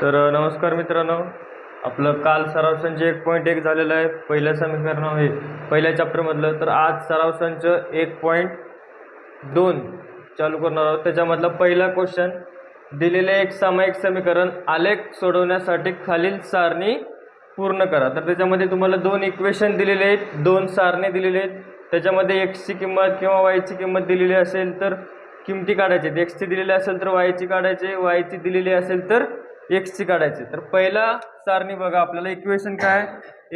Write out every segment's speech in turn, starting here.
तर नमस्कार मित्रांनो. आपलं काल सराव संच एक पॉईंट एक झालेलं आहे. पहिल्या समीकरण हे पहिल्या चॅप्टरमधलं तर आज सराव संच एक पॉईंट दोन चालू करणार आहोत. त्याच्यामधला पहिला क्वेश्चन दिलेले एक सामायिक समीकरण आलेख सोडवण्यासाठी खालील सारणी पूर्ण करा. तर त्याच्यामध्ये तुम्हाला दोन इक्वेशन दिलेले आहेत. दोन सारणी दिलेले आहेत. त्याच्यामध्ये एक्सची किंमत किंवा वायची किंमत दिलेली असेल तर किमती काढायची आहेत. एक्सची दिलेली असेल तर वायची काढायची वायची दिलेली असेल तर एक्सची काढायची. तर पहिला सारणी बघा आपल्याला इक्वेशन काय?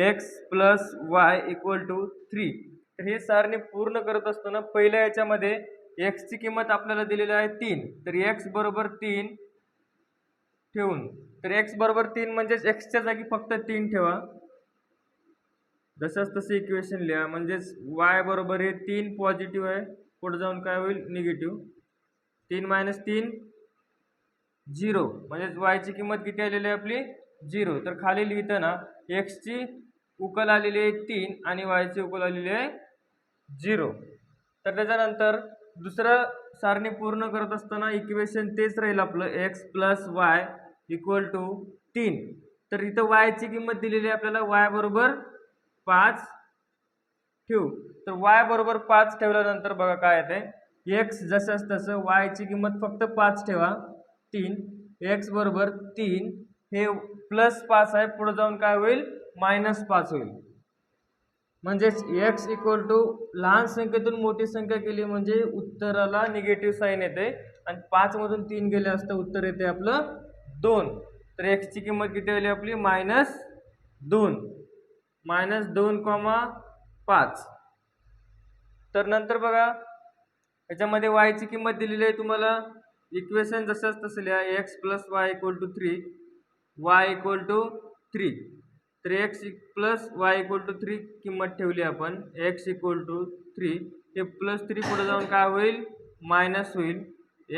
X plus Y equal to three तर हे सारणी पूर्ण करत असताना पहिल्या याच्यामध्ये एक्सची किंमत आपल्याला दिलेली आहे तीन. तर एक्स बरोबर तीन ठेवून. तर एक्स बरोबर तीन म्हणजेच एक्सच्या जागी फक्त तीन ठेवा. जसंच तसं इक्वेशन लिहा. म्हणजेच वाय बरोबर हे तीन पॉझिटिव्ह आहे. पुढे जाऊन काय होईल? निगेटिव्ह तीन मायनस तीन झिरो. म्हणजेच वायची किंमत किती आलेली आहे आपली? झिरो. तर खाली लिहिताना एक्सची उकल आलेली आहे तीन आणि वायची उकल आलेली आहे झिरो. तर त्याच्यानंतर दुसरं सारणी पूर्ण करत असताना इक्वेशन तेच राहील आपलं. X plus Y equal to तीन. तर इथं वायची किंमत दिलेली आहे आपल्याला वाय बरोबर पाच ठेवू. तर वाय बरोबर पाच ठेवल्यानंतर बघा काय येते? एक्स जसंच तसं वायची किंमत फक्त पाच ठेवा. तीन एक्स बरोबर तीन हे प्लस पाच आहे पुढे जाऊन काय होईल? मायनस पाच होईल. म्हणजेच एक्स इक्वल टू लहान संख्येतून मोठी संख्या केली म्हणजे उत्तराला निगेटिव्ह साईन येते. आणि पाचमधून तीन गेले असतं उत्तर येते आपलं दोन. तर एक्सची किंमत किती आली आपली? मायनस दोन. मायनस दोन कॉमा पाच. तर नंतर बघा याच्यामध्ये वायची किंमत दिलेली आहे तुम्हाला. इक्वेशन जसंच तसं लिहा X plus Y equal to three Y equal to three तर X plus Y equal to three किंमत ठेवली आपण. एक्स इक्वल टू थ्री हे प्लस थ्री पुढे जाऊन काय होईल? मायनस होईल.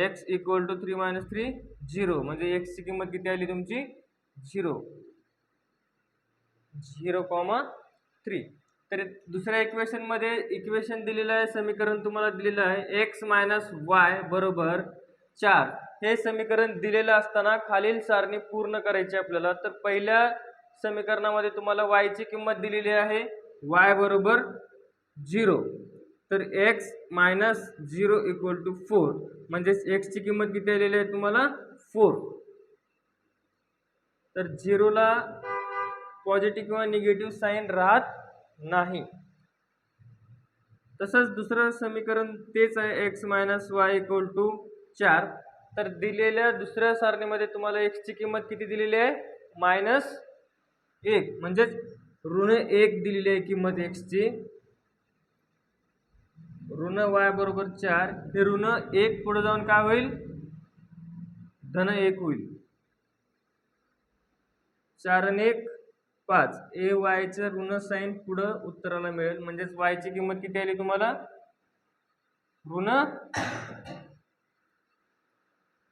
X equal to three minus three zero म्हणजे एक्सची किंमत किती आली तुमची? झिरो झिरो कॉमा थ्री तर दुसऱ्या इक्वेशनमध्ये इक्वेशन दिलेलं आहे समीकरण तुम्हाला दिलेलं आहे. एक्स मायनस वाय बरोबर चार. हे समीकरण दिलेलं असताना खालील सारणी पूर्ण करायची आपल्याला. तर पहिल्या समीकरणामध्ये तुम्हाला वायची किंमत दिलेली आहे. वाय बरोबर झिरो तर X minus zero equal to four म्हणजेच एक्सची किंमत किती आलेली आहे तुम्हाला? फोर तर झिरोला पॉझिटिव्ह किंवा निगेटिव्ह साईन राहत नाही. तसंच दुसरं समीकरण तेच आहे. X minus Y equal to चार. तर दिलेल्या दुसऱ्या सारणीमध्ये तुम्हाला एक्सची किंमत किती दिलेली आहे? मायनस एक. म्हणजेच ऋण एक दिलेली आहे किंमत एक्सची ऋण वाय बरोबर चार. हे ऋण एक पुढे जाऊन काय होईल? धन एक होईल. चार आणि एक पाच. ए वायचं ऋण साईन पुढं उत्तराला मिळेल. म्हणजेच वायची किंमत किती आली तुम्हाला? ऋण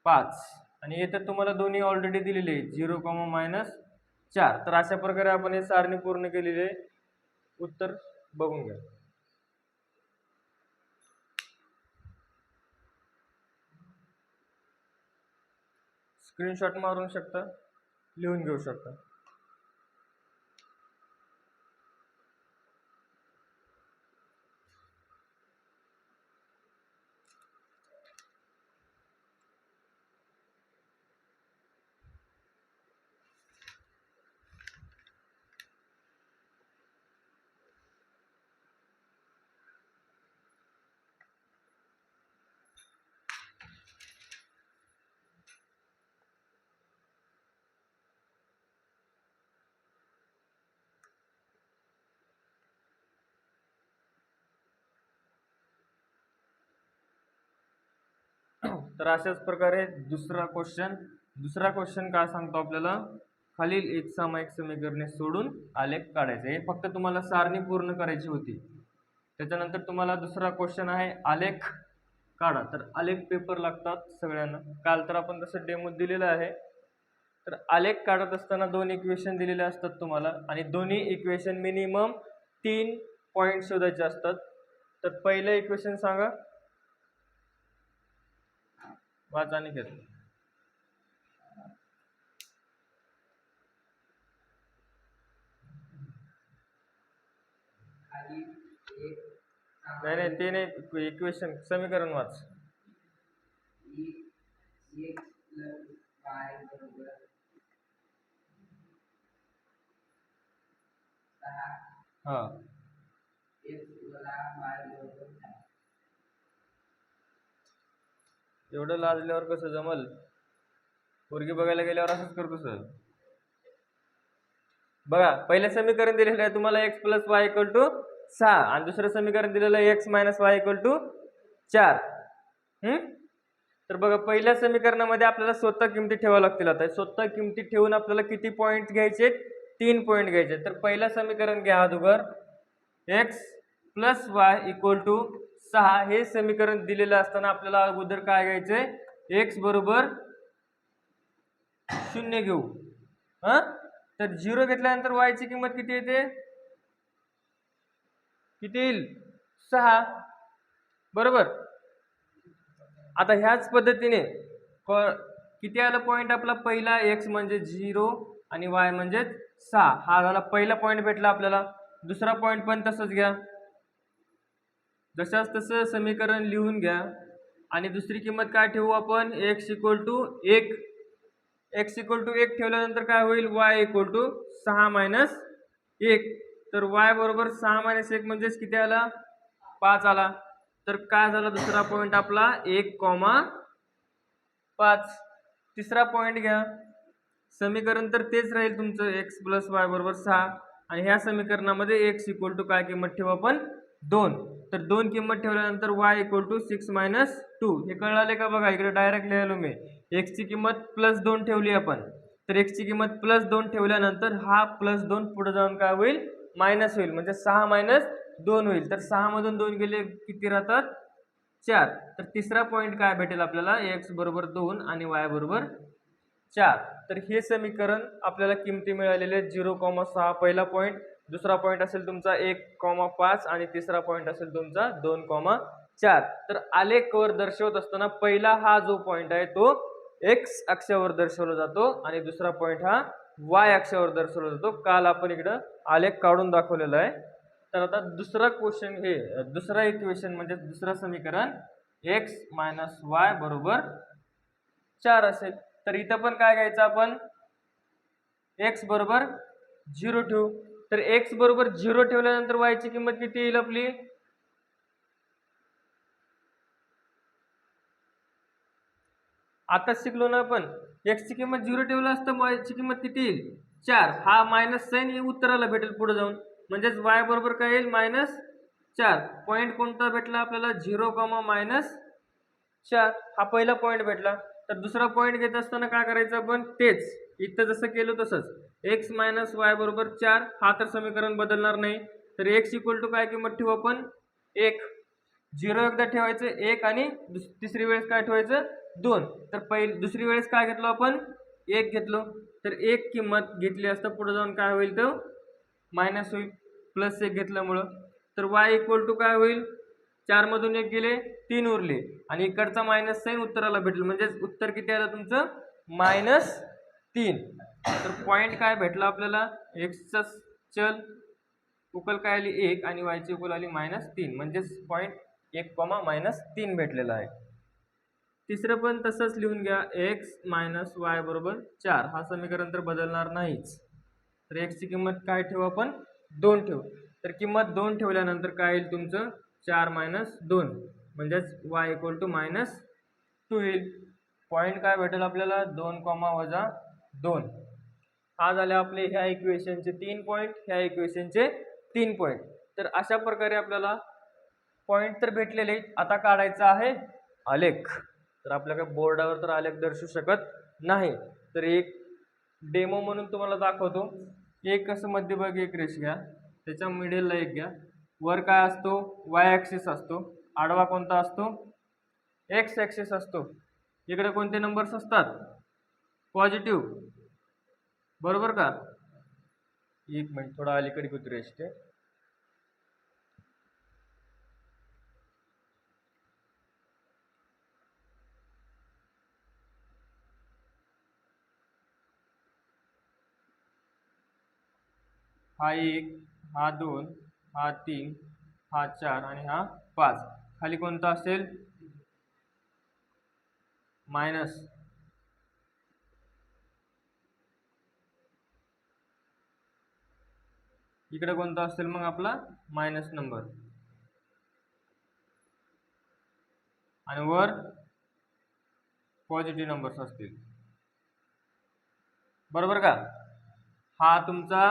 पाच. आणि इथं तुम्हाला दोन्ही ऑलरेडी दिलेले आहे झिरो कॉमा मायनस चार. तर अशा प्रकारे आपण हे सारणी पूर्ण केलेली आहे. उत्तर बघून घ्या. स्क्रीनशॉट मारून शकता. लिहून घेऊ शकता. तर अशाच प्रकारे दुसरा क्वेश्चन दुसरा क्वेश्चन काय सांगतो आपल्याला? खालील एक सामायिक समीकरणे सोडून आलेख काढायचे. हे फक्त तुम्हाला सारणी पूर्ण करायची होती. त्याच्यानंतर तुम्हाला दुसरा क्वेश्चन आहे आलेख काढा. तर आलेख पेपर लागतात सगळ्यांना. काल तर आपण तसं डेमो दिलेलं आहे. तर आलेख काढत असताना दोन इक्वेशन दिलेले असतात तुम्हाला. आणि दोन्ही इक्वेशन मिनिमम तीन पॉईंट शोधायचे असतात. तर पहिलं इक्वेशन सांगा. वाचानिक हेतु नहीं नहीं ते इक्वेशन समीकरण वाच। हाँ। एवढं लाजल्यावर कसं जमल? पोरगी बघायला गेल्यावर असंच करतो सर बघा पहिलं समीकरण दिलेलं आहे तुम्हाला X plus Y equal to सहा. आणि दुसरं समीकरण दिलेलं आहे X minus Y equal to चार. तर बघा पहिल्या समीकरणामध्ये आपल्याला स्वतः किमती ठेवाव्या लागतील आता. स्वतः किमती ठेवून आपल्याला किती पॉईंट घ्यायचे? तीन पॉईंट घ्यायचे. तर पहिलं समीकरण घ्या अगोदर. X plus Y equal to सहा हे समीकरण दिलेलं असताना आपल्याला अगोदर काय घ्यायचंय? एक्स बरोबर शून्य घेऊ. हां? तर झिरो घेतल्यानंतर वायची किंमत किती येते? किती येईल? सहा. बरोबर? आता ह्याच पद्धतीने क- किती आलं पॉईंट आपला पहिला एक्स म्हणजे झिरो आणि वाय म्हणजेच सहा. हा झाला पहिला पॉईंट भेटला आपल्याला. दुसरा पॉईंट पण तसंच घ्या. जशास तसं समीकरण लिहून घ्या. आणि दुसरी किंमत काय ठेवू आपण? एक्स इक्वल टू एक. एक्स इक्वल टू एक ठेवल्यानंतर काय होईल? वाय इक्वल टू सहा मायनस एक. तर वाय बरोबर सहा मायनस एक म्हणजेच किती आला? पाच आला. तर काय झाला दुसरा पॉईंट आपला एक कॉमा पाच. तिसरा पॉईंट घ्या. समीकरण तर तेच राहील तुमचं. एक्स प्लस वाय बरोबर सहा. आणि ह्या समीकरणामध्ये एक्स इक्वल टू काय किंमत ठेवू आपण? दोन. तर दोन किंमत ठेवल्यानंतर Y equal to six minus two हे कळाले का बघा? इकडे डायरेक्ट लिहिलो मी. एक्सची किंमत प्लस दोन ठेवली आपण. तर एक्सची किंमत प्लस दोन ठेवल्यानंतर हा प्लस दोन पुढे जाऊन काय होईल? मायनस होईल. म्हणजे सहा मायनस दोन होईल. तर सहामधून दोन गेले किती राहतात? चार. तर तिसरा पॉईंट काय भेटेल आपल्याला? एक्स बरोबर दोन आणि वाय बरोबर चार. तर हे समीकरण आपल्याला किमती मिळालेले झिरो कॉमा सहा. पहिला पॉईंट दुसरा पॉईंट असेल तुमचा एक कॉमा पाच आणि तिसरा पॉईंट असेल तुमचा दोन कॉमा चार. तर आलेखवर दर्शवत असताना पहिला हा जो पॉईंट आहे तो एक्स अक्षावर दर्शवला जातो आणि दुसरा पॉईंट हा वाय अक्षावर दर्शवला जातो. काल आपण इकडं आलेख काढून दाखवलेला आहे. तर आता दुसरा क्वेश्चन हे दुसरा इक्वेशन म्हणजे दुसरं समीकरण एक्स मायनस वाय बरोबर चार असेल. तर इथं पण काय घ्यायचं आपण? एक्स बरोबर झिरो ठेवू तर एक्स बरोबर झिरो ठेवल्यानंतर वायची किंमत किती येईल आपली? आता शिकलो ना आपण. एक्सची किंमत झिरो ठेवलं असतं वायची किंमत किती येईल? चार. हा मायनस साईन हे उत्तराला भेटेल पुढे जाऊन. म्हणजेच वाय बरोबर काय येईल? मायनस चार. पॉईंट कोणता भेटला आपल्याला? झिरो कॉमा मायनस चार. हा पहिला पॉईंट भेटला. तर दुसरा पॉईंट घेत असताना काय करायचं आपण? तेच. इथं जसं केलं तसंच. एक्स मायनस वाय बरोबर चार. हा तर समीकरण बदलणार नाही. तर एक्स इक्वल टू काय किंमत ठेवू आपण? एक. झिरो एकदा ठेवायचं. एक आणि दुस तिसरी वेळेस काय ठेवायचं? दोन. तर पहिली दुसरी वेळेस काय घेतलो आपण? एक घेतलो. तर एक किंमत घेतली असता पुढे जाऊन काय होईल तर मायनस होईल. प्लस एक घेतल्यामुळं. तर वाय इक्वल टू काय होईल? चारमधून एक गेले. तीन उरले. आणि इकडचा मायनस साईन उत्तराला भेटलं. म्हणजेच उत्तर किती आलं तुमचं? मायनस तीन. तर पॉईंट काय भेटला आपल्याला? एक्सचा चल उकल काय आली? एक. आणि वायची उकल आली मायनस तीन. म्हणजेच पॉईंट एक कॉमा मायनस तीन भेटलेला आहे. तिसरं पण तसंच लिहून घ्या. एक्स मायनस वाय बरोबर चार. हा समीकरण तर बदलणार नाहीच. तर एक्सची किंमत काय ठेवू आपण? दोन ठेवू. तर किंमत दोन ठेवल्यानंतर काय येईल तुमचं? चार मायनस दोन. म्हणजेच Y equal to minus two येईल पॉईंट काय भेटेल आपल्याला? दोन कॉमा वजा दोन. हा झाले आपले ह्या इक्वेशनचे तीन पॉईंट ह्या इक्वेशनचे तीन पॉईंट तर अशा प्रकारे आपल्याला पॉईंट तर भेटलेले आता काढायचा आहे आलेख. तर आपल्याकडे बोर्डावर तर आलेख दर्शवू शकत नाही. तर एक डेमो म्हणून तुम्हाला दाखवतो. एक असं मध्यभागी एक रेष घ्या. त्याच्या मिडलला एक घ्या. वर काय असतो? वाय ॲक्सिस असतो. आडवा कोणता असतो? एक्स ॲक्सेस असतो. इकडे कोणते नंबर्स असतात? पॉझिटिव्ह बरोबर का? एक मिनिट थोडा अलीकडे कुत्रेस्ट हा एक हा दोन हा तीन हा चार आणि हा पाच. खाली कोणता असेल? मायनस. इकडे कोणता असेल मग आपला? Minus number. आणि वर पॉझिटिव्ह नंबर्स असतील. बरोबर का? हा तुमचा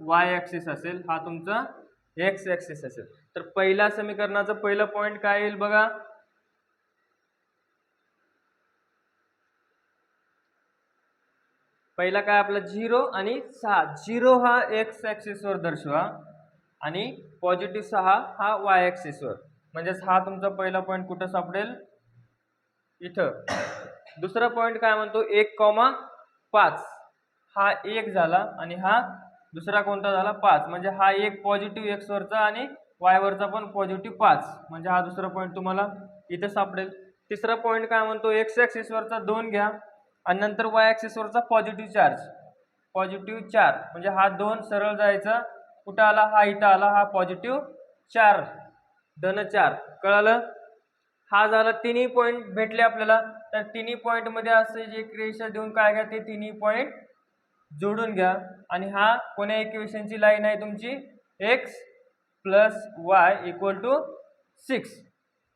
वाय ॲक्सिस असेल हा तुमचा एक्स ॲक्सिस असेल. तर पहिल्या समीकरणाचं पहिलं पॉईंट काय येईल बघा? पहिला काय आपला? झिरो आणि सहा. झिरो हा एक्स ॲक्सेसवर दर्शवा आणि पॉझिटिव्ह सहा हा वाय ॲक्सेसवर म्हणजेच हा तुमचा पहिला पॉईंट कुठं सापडेल? इथं. दुसरा पॉईंट काय म्हणतो? एक कॉमा पाच. हा एक झाला आणि हा दुसरा कोणता झाला? पाच. म्हणजे हा एक पॉझिटिव्ह एक्सवरचा आणि वायवरचा पण पॉझिटिव्ह पाच. म्हणजे हा दुसरा पॉईंट तुम्हाला इथं सापडेल. तिसरा पॉईंट काय म्हणतो? एक्स ॲक्सिसवरचा दोन घ्या आणि नंतर वाय ॲक्सिसवरचा पॉझिटिव्ह चार्ज पॉझिटिव्ह चार. म्हणजे हा दोन सरळ जायचा. कुठं आला? हा इथं आला. हा पॉझिटिव्ह चार. धन चार. कळालं? हा झाला तिन्ही पॉईंट भेटले आपल्याला. तर तिन्ही पॉईंटमध्ये असे जे रेषा देऊन काय घ्या? ते तिन्ही पॉईंट जोडून घ्या. आणि हा कोण्या इक्वेशनची लाईन आहे तुमची? X plus Y equal to six.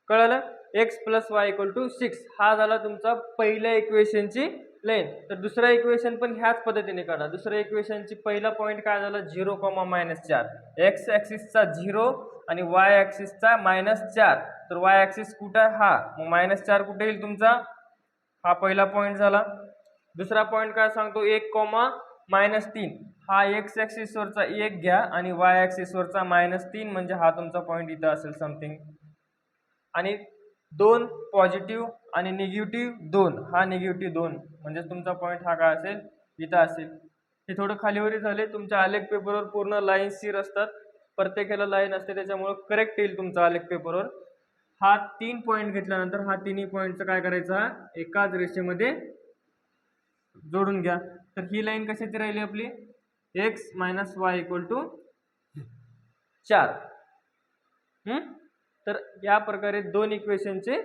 कळलं? X plus Y equal to six. हा झाला तुमचा पहिल्या इक्वेशनची लेन तर दुसरं इक्वेशन पण ह्याच पद्धतीने काढा. दुसऱ्या इक्वेशनची पहिला पॉईंट काय झाला? झिरो कॉमा मायनस चार. एक्स ॲक्सिसचा झिरो आणि वाय ॲक्सिसचा मायनस चार. तर वाय ॲक्सिस कुठं? आहे हा. मग मायनस चार कुठे येईल तुमचा? हा पहिला पॉईंट झाला. दुसरा पॉईंट काय सांगतो? एक कॉमा मायनस तीन. हा एक्स ॲक्सिसवरचा एक घ्या आणि वाय ॲक्सिसवरचा मायनस तीन म्हणजे हा तुमचा पॉईंट इथं असेल समथिंग आणि दोन पॉझिटिव्ह आणि निगेटिव्ह दोन. हा निगेटिव्ह दोन. म्हणजे तुमचा पॉईंट हा काय असेल? इथं असेल. हे थोडं खालीवरी झाले. तुमच्या आलेख पेपरवर पूर्ण लाईन सीर असतात. प्रत्येकाला लाईन असते. त्याच्यामुळं करेक्ट येईल तुमचा आलेख पेपरवर हा तीन पॉईंट घेतल्यानंतर हा तिन्ही पॉईंटचं काय करायचं? हा एकाच रेषेमध्ये जोडून घ्या. तर ही लाईन कशाची राहिली आपली? X minus Y equal to चार. तर या प्रकारे दोन इक्वेशनचे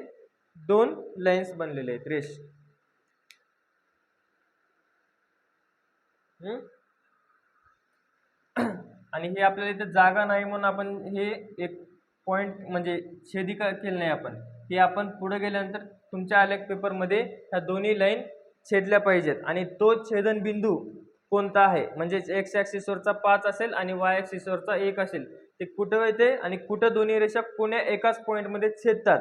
दोन लाईन्स बनलेले आहेत रेश आणि हे आपल्याला इथे जागा नाही म्हणून आपण हे एक पॉईंट म्हणजे छेदिका केलं नाही आपण. हे आपण पुढे गेल्यानंतर तुमच्या आलेख पेपरमध्ये ह्या दोन्ही लाईन छेदल्या पाहिजेत. आणि तो छेदन बिंदू कोणता आहे? म्हणजेच एक्स ॲक्सिसवरचा पाच असेल आणि वाय ॲक्सिसवरचा एक असेल. ते कुठं येते? आणि कुठं दोन्ही रेषा कोण्या एकाच पॉईंटमध्ये छेदतात?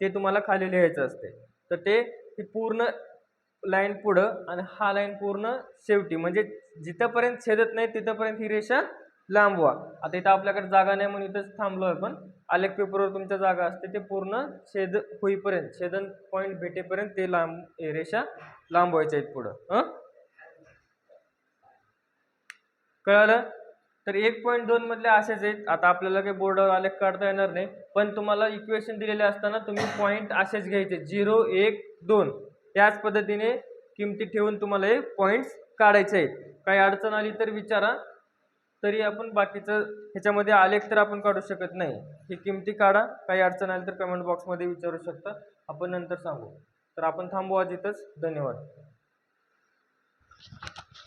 ते तुम्हाला खाली लिहायचं असते. तर ते पूर्ण लाईन पुढं आणि हा लाईन पूर्ण शेवटी. म्हणजे जिथंपर्यंत छेदत नाही तिथंपर्यंत ही रेषा लांबवा. आता इथं आपल्याकडे जागा नाही म्हणून इथंच थांबलो आहे पण आलेख पेपरवर तुमच्या जागा असते ते पूर्ण छेद होईपर्यंत छेदन पॉईंट भेटेपर्यंत ते लांब रेषा लांब व्हायच्या आहेत पुढं. हं? कळालं? तर एक पॉईंट दोन मधले असेच आहेत. आता आपल्याला काही बोर्डावर आलेख काढता येणार नाही. पण तुम्हाला इक्वेशन दिलेले असताना तुम्ही पॉईंट असेच घ्यायचे. झिरो एक दोन. त्याच पद्धतीने किमती ठेवून तुम्हाला हे पॉईंट्स काढायचे आहेत. काही अडचण आली तर विचारा. तरी आपण बाकीचं ह्याच्यामध्ये आलेख तर आपण काढू शकत नाही. ही किमती काढा. काही अडचण आली तर कमेंट बॉक्समध्ये विचारू शकता. आपण नंतर सांगू. तर आपण थांबू आज इथंच धन्यवाद.